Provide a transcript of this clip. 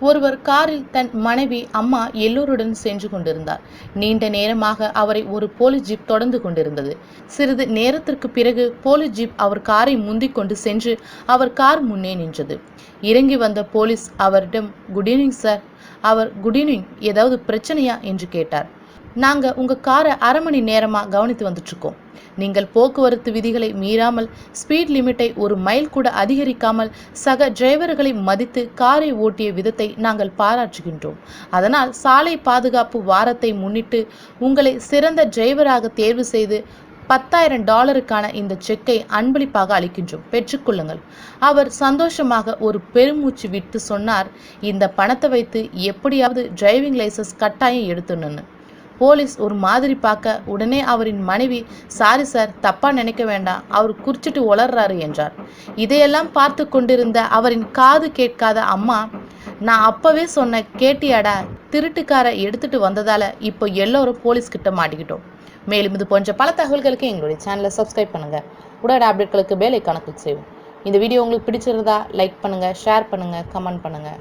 ஒருவர் காரில் தன் மனைவி அம்மா எல்லோருடன் சென்று கொண்டிருந்தார். நீண்ட நேரமாக அவரை ஒரு போலீஸ் ஜீப் தொடர்ந்து கொண்டிருந்தது. சிறிது நேரத்திற்கு பிறகு போலீஸ் ஜீப் அவர் காரை முந்திக் கொண்டு சென்று அவர் கார் முன்னே நின்றது. இறங்கி வந்த போலீஸ் அவரிடம் குட் ஈவினிங் சார். அவர் குட் ஈவினிங் ஏதாவது பிரச்சனையா? என்று கேட்டார். நாங்கள் உங்கள் காரை அரை மணி நேரமாக கவனித்து வந்துட்ருக்கோம் நீங்கள் போக்குவரத்து விதிகளை மீறாமல் ஸ்பீட் லிமிட்டை ஒரு மைல் கூட அதிகரிக்காமல் சக டிரைவர்களை மதித்து காரை ஓட்டிய விதத்தை நாங்கள் பாராட்டுகின்றோம். அதனால் சாலை பாதுகாப்பு வாரத்தை முன்னிட்டு உங்களை சிறந்த டிரைவராக தேர்வு செய்து பத்தாயிரம் டாலருக்கான இந்த செக்கை அன்பளிப்பாக அளிக்கின்றோம். பெற்றுக்கொள்ளுங்கள் அவர் சந்தோஷமாக ஒரு பெருமூச்சு விட்டு சொன்னார் இந்த பணத்தை வைத்து எப்படியாவது டிரைவிங் லைசன்ஸ் கட்டாயம் எடுத்துணுன்னு போலீஸ் ஒரு மாதிரி பார்க்க உடனே அவரின் மனைவி சாரி சார் தப்பா நினைக்க வேண்டாம். அவர் குறிச்சிட்டு உளர்றாரு என்றார். இதையெல்லாம் பார்த்து கொண்டிருந்த அவரின் காது கேட்காத அம்மா நான் அப்பவே சொன்ன கேட்டியாடா திருட்டுக்கார எடுத்துட்டு வந்ததால இப்போ எல்லோரும் போலீஸ் கிட்ட மாட்டிக்கிட்டோம். மேலும் இது போன்ற பல தகவல்களுக்கு எங்களுடைய சேனலை சப்ஸ்கிரைப் பண்ணுங்க. உடனடி அப்டேட்களுக்கு வேலை கணக்கு செய்வோம். இந்த வீடியோ உங்களுக்கு பிடிச்சிருந்தா லைக் பண்ணுங்கள் ஷேர் பண்ணுங்கள் கமெண்ட் பண்ணுங்கள்